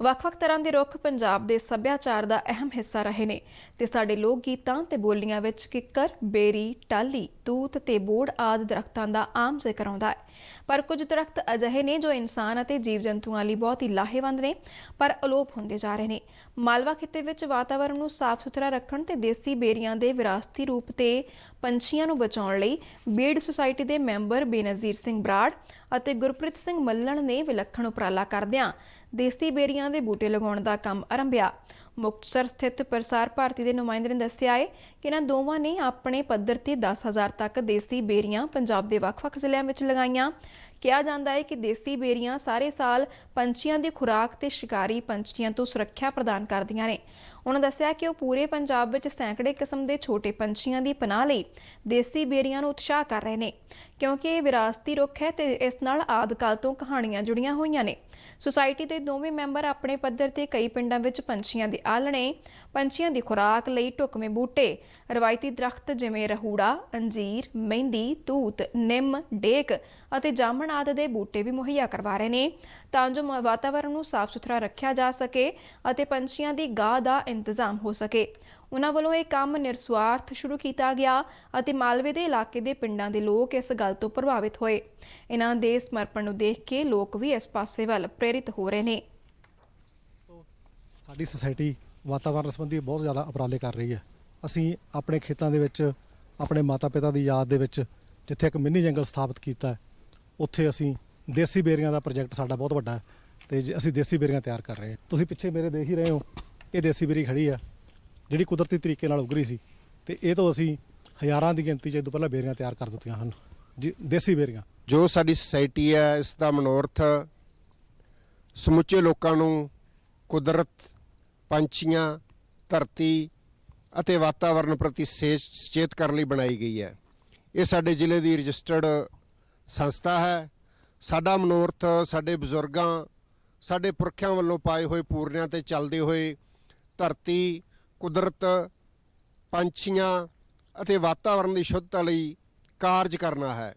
ਵੱਖ-ਵੱਖ ਤਰ੍ਹਾਂ ਦੇ ਰੁੱਖ ਪੰਜਾਬ ਦੇ ਸੱਭਿਆਚਾਰ ਦਾ ਅਹਿਮ ਹਿੱਸਾ ਰਹੇ ਨੇ ਤੇ ਸਾਡੇ ਲੋਕ ਗੀਤਾਂ ਤੇ ਬੋਲੀਆਂ ਵਿੱਚ ਕਿੱਕਰ, ਬੇਰੀ, ਟਾਲੀ, ਤੂਤ ਤੇ ਬੋੜ ਆਦਿ ਦਰਖਤਾਂ ਦਾ ਆਮ ਜ਼ਿਕਰ ਆਉਂਦਾ ਹੈ। ਪਰ ਕੁਝ ਦਰਖਤ ਅਜਿਹੇ ਨੇ ਜੋ ਇਨਸਾਨ ਅਤੇ ਜੀਵ-ਜੰਤੂਆਂ ਲਈ ਬਹੁਤ ਹੀ ਲਾਹੇਵੰਦ ਨੇ, ਪਰ ਅਲੋਪ ਹੁੰਦੇ ਜਾ ਰਹੇ ਨੇ। ਮਾਲਵਾ ਖਿੱਤੇ ਵਿੱਚ ਵਾਤਾਵਰਣ ਨੂੰ ਸਾਫ਼ ਸੁਥਰਾ ਰੱਖਣ ਤੇ ਦੇਸੀ ਬੇਰੀਆਂ ਦੇ ਵਿਰਾਸਤੀ ਰੂਪ ਤੇ ਪੰਛੀਆਂ ਨੂੰ ਬਚਾਉਣ ਲਈ ਬੀੜ ਸੁਸਾਇਟੀ ਦੇ ਮੈਂਬਰ ਬੇਨਜ਼ੀਰ ਸਿੰਘ ਬਰਾੜ ਅਤੇ ਗੁਰਪ੍ਰੀਤ ਸਿੰਘ ਮੱਲਣ ਨੇ ਵਿਲੱਖਣ ਉਪਰਾਲਾ ਕਰਦਿਆਂ ਦੇਸੀ ਬੇਰੀਆਂ ਦੇ ਬੂਟੇ ਲਗਾਉਣ ਦਾ ਕੰਮ ਆਰੰਭਿਆ। ਮੁਕਤਸਰ ਸਥਿਤ ਪ੍ਰਸਾਰ ਭਾਰਤੀ ਦੇ ਨੁਮਾਇੰਦੇ ਨੇ ਦੱਸਿਆ ਹੈ ਕਿ ਇਹਨਾਂ ਦੋਵਾਂ ਨੇ ਆਪਣੇ ਪੱਧਰ ਤੇ 10000 ਤੱਕ ਦੇਸੀ ਬੇਰੀਆਂ ਪੰਜਾਬ ਦੇ ਵੱਖ-ਵੱਖ ਜ਼ਿਲ੍ਹਿਆਂ ਵਿੱਚ ਲਗਾਈਆਂ। ਕਿਹਾ ਜਾਂਦਾ ਹੈ ਕਿ ਦੇਸੀ ਬੇਰੀਆਂ ਸਾਰੇ ਸਾਲ ਪੰਛੀਆਂ ਦੀ ਖੁਰਾਕ ਤੇ ਸ਼ਿਕਾਰੀ ਪੰਛੀਆਂ ਤੋਂ ਸੁਰੱਖਿਆ ਪ੍ਰਦਾਨ ਕਰਦੀਆਂ ਨੇ। ਉਹਨਾਂ ਦੱਸਿਆ ਕਿ ਉਹ ਪੂਰੇ ਪੰਜਾਬ ਵਿੱਚ ਸੈਂਕੜੇ ਕਿਸਮ ਦੇ ਛੋਟੇ ਪੰਛੀਆਂ ਦੀ ਪਨਾਹ ਲਈ ਦੇਸੀ ਬੇਰੀਆਂ ਨੂੰ ਉਤਸ਼ਾਹ ਕਰ ਰਹੇ ਨੇ, ਕਿਉਂਕਿ ਇਹ ਵਿਰਾਸਤੀ ਰੁੱਖ ਹੈ ਤੇ ਇਸ ਨਾਲ ਆਦਿਕਾਲ ਤੋਂ ਕਹਾਣੀਆਂ ਜੁੜੀਆਂ ਹੋਈਆਂ ਨੇ। ਸੁਸਾਇਟੀ ਦੇ ਦੋਵੇਂ ਮੈਂਬਰ ਆਪਣੇ ਪੱਧਰ ਤੇ ਕਈ ਪਿੰਡਾਂ ਵਿੱਚ ਪੰਛੀਆਂ ਦੇ ਆਲਣੇ ਪੰਛੀਆਂ ਦੀ ਖੁਰਾਕ ਲਈ ਢੁਕਵੇਂ ਬੂਟੇ, ਰਵਾਇਤੀ ਦਰਖਤ ਜਿਵੇਂ ਰਹੂੜਾ, ਅੰਜੀਰ, ਮਹਿੰਦੀ, ਤੂਤ, ਨਿੰਮ, ਡੇਕ ਅਤੇ ਜਾਮਣ ਆਦਿ ਦੇ ਬੂਟੇ ਵੀ ਮੁਹੱਈਆ ਕਰਵਾ ਰਹੇ ਨੇ ਤਾਂ ਜੋ ਮ- ਵਾਤਾਵਰਣ ਨੂੰ ਸਾਫ਼ ਸੁਥਰਾ ਰੱਖਿਆ ਜਾ ਸਕੇ ਅਤੇ ਪੰਛੀਆਂ ਦੀ ਗਾਹ ਦਾ ਇੰਤਜ਼ਾਮ ਹੋ ਸਕੇ। ਉਹਨਾਂ ਵੱਲੋਂ ਇਹ ਕੰਮ ਨਿਰਸਵਾਰਥ ਸ਼ੁਰੂ ਕੀਤਾ ਗਿਆ ਅਤੇ ਮਾਲਵੇ ਦੇ ਇਲਾਕੇ ਦੇ ਪਿੰਡਾਂ ਦੇ ਲੋਕ ਇਸ ਗੱਲ ਤੋਂ ਪ੍ਰਭਾਵਿਤ ਹੋਏ। ਇਹਨਾਂ ਦੇ ਸਮਰਪਣ ਨੂੰ ਦੇਖ ਕੇ ਲੋਕ ਵੀ ਇਸ ਪਾਸੇ ਵੱਲ ਪ੍ਰੇਰਿਤ ਹੋ ਰਹੇ ਨੇ। ਸਾਡੀ ਸੁਸਾਇਟੀ ਵਾਤਾਵਰਣ ਸੰਬੰਧੀ ਬਹੁਤ ਜ਼ਿਆਦਾ ਉਪਰਾਲੇ ਕਰ ਰਹੀ ਹੈ। ਅਸੀਂ ਆਪਣੇ ਖੇਤਾਂ ਦੇ ਵਿੱਚ, ਆਪਣੇ ਮਾਤਾ-ਪਿਤਾ ਦੀ ਯਾਦ ਦੇ ਵਿੱਚ ਜਿੱਥੇ ਇੱਕ ਮਿੰਨੀ ਜੰਗਲ ਸਥਾਪਿਤ ਕੀਤਾ ਹੈ ਉੱਥੇ ਅਸੀਂ ਦੇਸੀ ਬੇਰੀਆਂ ਦਾ ਪ੍ਰੋਜੈਕਟ ਸਾਡਾ ਬਹੁਤ ਵੱਡਾ ਹੈ ਤੇ ਅਸੀਂ ਦੇਸੀ ਬੇਰੀਆਂ ਤਿਆਰ ਕਰ ਰਹੇ ਹਾਂ। ਤੁਸੀਂ ਪਿੱਛੇ ਮੇਰੇ ਦੇਖ ਹੀ ਰਹੇ ਹੋ, ਇਹ ਦੇਸੀ ਬੇਰੀ ਖੜੀ ਆ, ਜਿਹੜੀ ਕੁਦਰਤੀ ਤਰੀਕੇ ਨਾਲ ਉਗਰੀ ਸੀ। ਤੇ ਇਹ ਤੋਂ ਅਸੀਂ ਹਜ਼ਾਰਾਂ ਦੀ ਗਿਣਤੀ 'ਚ ਇਹ ਤੋਂ ਪਹਿਲਾਂ ਬੇਰੀਆਂ ਤਿਆਰ ਕਰ ਦਿੱਤੀਆਂ ਹਨ, ਜੀ, ਦੇਸੀ ਬੇਰੀਆਂ। ਜੋ ਸਾਡੀ ਸੁਸਾਇਟੀ ਹੈ, ਇਸ ਦਾ ਮਨੋਰਥ ਸਮੁੱਚੇ ਲੋਕਾਂ ਨੂੰ ਕੁਦਰਤ, ਪੰਛੀਆਂ, ਧਰਤੀ ਅਤੇ ਵਾਤਾਵਰਣ ਪ੍ਰਤੀ ਸੇ- ਸੁਚੇਤ ਕਰਨ ਲਈ ਬਣਾਈ ਗਈ ਹੈ। ਇਹ ਸਾਡੇ ਜ਼ਿਲ੍ਹੇ ਦੀ ਰਜਿਸਟਰਡ ਸੰਸਥਾ ਹੈ। ਸਾਡਾ ਮਨੋਰਥ, ਸਾਡੇ ਬਜ਼ੁਰਗਾਂ, ਸਾਡੇ ਪੁਰਖਿਆਂ ਵੱਲੋਂ ਪਾਏ ਹੋਏ ਪੂਰਨਿਆਂ ਤੇ ਚੱਲਦੇ ਹੋਏ ਧਰਤੀ, ਕੁਦਰਤ, ਪੰਛੀਆਂ ਅਤੇ ਵਾਤਾਵਰਣ ਦੀ ਸ਼ੁੱਧਤਾ ਲਈ ਕਾਰਜ ਕਰਨਾ ਹੈ।